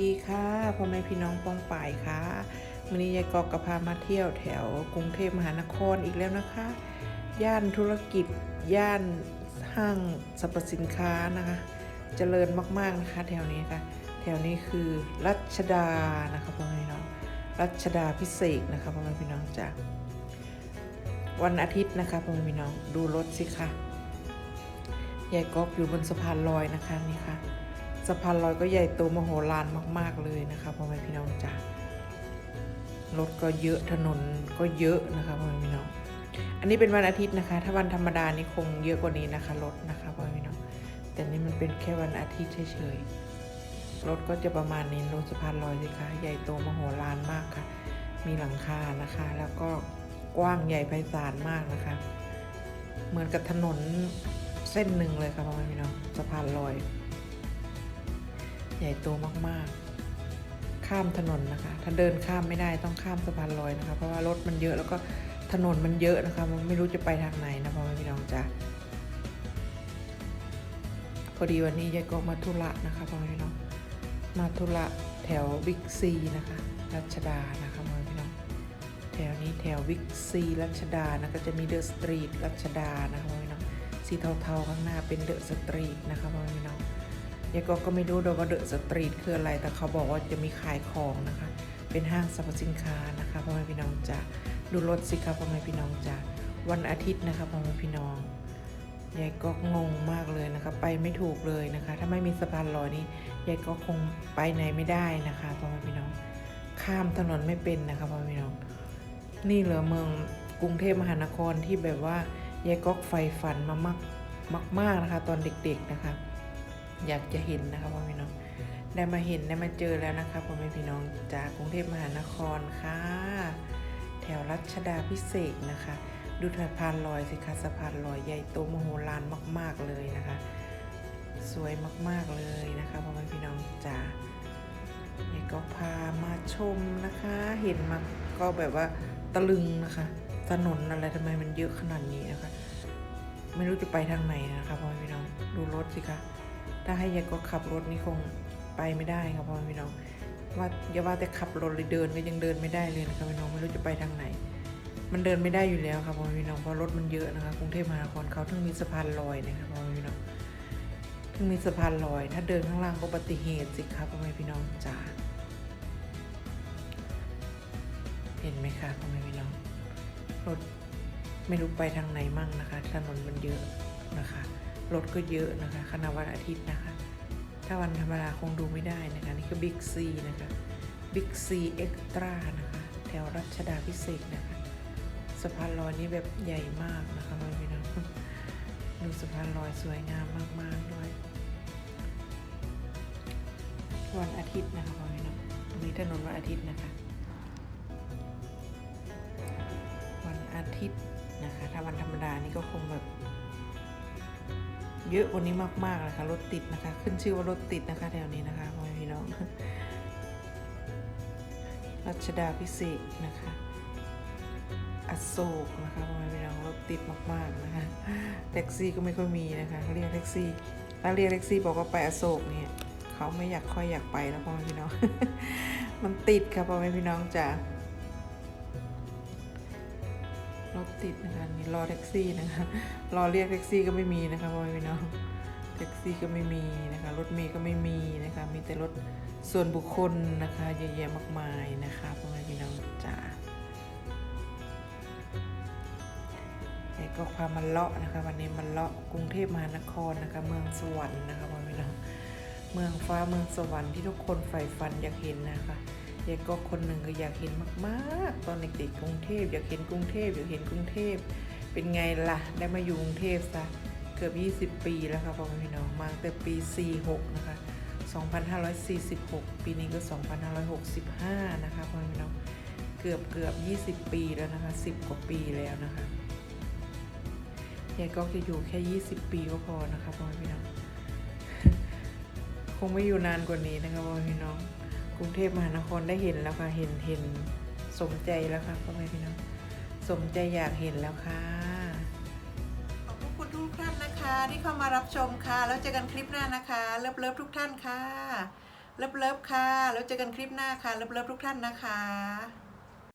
ดีค่ะพ่อแม่พี่น้องปองป่ายค่ะวันนี้ยายกอกกระพามาเที่ยวแถวกรุงเทพมหานครอีกแล้วนะคะ ย่านธุรกิจ ย่านห้างสรรพสินค้านะคะเจริญมากๆนะคะ แถวนี้ค่ะ แถวนี้คือรัชดานะคะพ่อแม่พี่น้องรัชดาพิเศษนะคะพ่อแม่พี่น้องจ้ะวันอาทิตย์นะคะพ่อแม่พี่น้องดูรถสิคะยายกอกอยู่บนสะพานลอยนะคะนี่ค่ะ สะพานลอยก็ใหญ่โตมโหฬารมาก ๆเลยนะคะพ่อแม่พี่น้องจ้ารถก็เยอะถนนก็เยอะนะคะพ่อแม่พี่น้อง อันนี้เป็นวันอาทิตย์นะคะ ถ้าวันธรรมดานี่คงเยอะกว่านี้นะคะรถนะคะพ่อแม่พี่น้อง แต่นี่มันเป็นแค่วันอาทิตย์เฉยๆรถก็จะประมาณนี้รถสะพานลอยสิคะใหญ่โตมโหฬารมากค่ะ มีหลังคานะคะ แล้วก็กว้างใหญ่ไพศาลมากนะคะ เหมือนกับถนนเส้นหนึ่งเลยค่ะพ่อแม่พี่น้องสะพานลอย หญ่โตมากๆ ข้ามถนนนะคะ ถ้าเดินข้ามไม่ได้ต้องข้ามสะพานลอยนะคะ เพราะว่ารถมันเยอะแล้วก็ถนนมันเยอะนะคะ มันไม่รู้จะไปทางไหนนะพ่อแม่พี่น้องจ้ะพอดีวันนี้ยายก็มาธุระนะคะพ่อแม่พี่น้อง มาธุระแถวบิ๊กซีนะคะรัชดานะคะพ่อแม่พี่น้อง แถวนี้แถวบิ๊กซีรัชดานะก็จะมีเดอะสตรีทรัชดานะคะพ่อแม่พี่น้อง สีเทาๆข้างหน้าเป็นเดอะสตรีทนะคะพ่อแม่พี่น้อง ยายก็ก็ไม่รู้ด้วยว่าเดอะสตรีทคืออะไร แต่เขาบอกว่าจะมีขายของนะคะ เป็นห้างสรรพสินค้านะคะพ่อแม่พี่น้องจะดูรถสิคะพ่อแม่พี่น้องจะวันอาทิตย์นะคะพ่อแม่พี่น้องยายก็งงมากเลยนะคะ ไปไม่ถูกเลยนะคะ ถ้าไม่มีสะพานลอยนี้ยายก็คงไปไหนไม่ได้นะคะพ่อแม่พี่น้อง ข้ามถนนไม่เป็นนะคะพ่อแม่พี่น้อง นี่เหรอเมืองกรุงเทพมหานครที่แบบว่ายายก็ใฝ่ฝันมามากมากๆนะคะ ตอนเด็กๆนะคะ อยากจะเห็นนะคะพ่อแม่พี่น้องได้มาเห็นได้มาเจอแล้วนะคะพ่อแม่พี่น้องจากกรุงเทพมหานครค่ะ แถวรัชดาพิเศษนะคะ ดูสะพานลอยสิคะสะพานลอยใหญ่โตมโหฬารมาก ๆเลยนะคะ สวยมากๆเลยนะคะพ่อแม่พี่น้องจ๋าเนี่ยก็พามาชมนะคะ เห็นมาก็แบบว่าตะลึงนะคะถนนอะไรทำไมมันเยอะขนาดนี้นะคะ ไม่รู้จะไปทางไหนนะคะพ่อแม่พี่น้องดูรถสิคะ ถ้าให้ยายก็ขับรถนี่คงไปไม่ได้ครับพ่อแม่พี่น้องว่าอย่าว่าแต่ขับรถเลยเดินก็ยังเดินไม่ได้เลยนะครับพี่น้องไม่รู้จะไปทางไหน มันเดินไม่ได้อยู่แล้วครับพ่อแม่พี่น้องเพราะรถมันเยอะนะคะกรุงเทพมหานครเขาถึงมีสะพานลอยนะครับพ่อแม่พี่น้องถึงมีสะพานลอย ถ้าเดินข้างล่างก็อุบัติเหตุสิครับพ่อแม่พี่น้องจ๋าเห็นไหมคะพ่อแม่พี่น้องรถไม่รู้ไปทางไหนมั่งนะคะถนนมันเยอะนะคะ รถก็เยอะนะคะขณะวันอาทิตย์นะคะ ถ้าวันธรรมดาคงดูไม่ได้นะคะ นี่คือบิ๊กซีนะคะบิ๊กซีเอ็กตร้านะคะ แถวรัชดาพิเศษนะคะสะพานลอยนี้แบบใหญ่มากนะคะพี่น้องดูสะพานลอยสวยงามมากๆด้วย วันอาทิตย์นะคะพี่น้องตรงนี้ถนนวันอาทิตย์นะคะ วันอาทิตย์นะคะ ถ้าวันธรรมดานี่ก็คงแบบ เยอะกว่านี้มากๆเลยค่ะรถติดนะคะ ขึ้นชื่อว่ารถติดนะคะแถวนี้นะคะพ่อแม่พี่น้องรัชดาพิเศษนะคะอโศกนะคะพ่อแม่พี่น้องรถติดมากๆนะคะแท็กซี่ก็ไม่ค่อยมีนะคะเรียกแท็กซี่ถ้าเรียกแท็กซี่บอกว่าไปอโศกเนี่ยเขาไม่อยากค่อยอยากไปแล้วพ่อแม่พี่น้อง มันติดค่ะพ่อแม่พี่น้องจ้ะ รถติดนะคะนี่รอแท็กซี่นะคะรอเรียกแท็กซี่ก็ไม่มีนะคะพ่อแม่พี่น้องแท็กซี่ก็ไม่มีนะคะรถเมย์ก็ไม่มีนะคะมีแต่รถส่วนบุคคลนะคะเยอะแยะมากมายนะคะพ่อแม่พี่น้องจ๋าไอ้ก็พามาเลาะนะคะ วันนี้มาเลาะกรุงเทพมหานครนะคะ เมืองสวรรค์นะคะพ่อแม่พี่น้องเมืองฟ้าเมืองสวรรค์ที่ทุกคนใฝ่ฝันอยากเห็นนะคะ ยายก็คนหนึ่งก็อยากเห็นมากๆ ตอนเด็กๆกรุงเทพอยากเห็นกรุงเทพอยากเห็นกรุงเทพเป็นไงล่ะ ได้มาอยู่กรุงเทพซะเกือบ 20 ปีแล้วค่ะพ่อแม่พี่น้องมาตั้งแต่ปี 46 นะคะ 2546 ปีนี้ก็ 2565 นะคะพ่อแม่พี่น้องเกือบเกือบ 20 ปีแล้วนะคะ 10 กว่าปีแล้วนะคะยายก็จะอยู่แค่ 20 ปีก็พอนะคะพ่อแม่พี่น้องคงไม่อยู่นานกว่านี้นะคะพ่อแม่พี่น้อง รุงเทพมหานครได้เห็นแล้วค่ะ เห็นเห็นสมใจแล้วค่ะพ่อแม่พี่น้อง สมใจอยากเห็นแล้วค่ะ ขอบคุณทุกท่านนะคะ ที่เข้ามารับชมค่ะ แล้วเจอกันคลิปหน้านะคะ เลิฟเลิฟทุกท่านค่ะ เลิฟเลิฟค่ะ แล้วเจอกันคลิปหน้าค่ะ เลิฟเลิฟทุกท่านนะคะ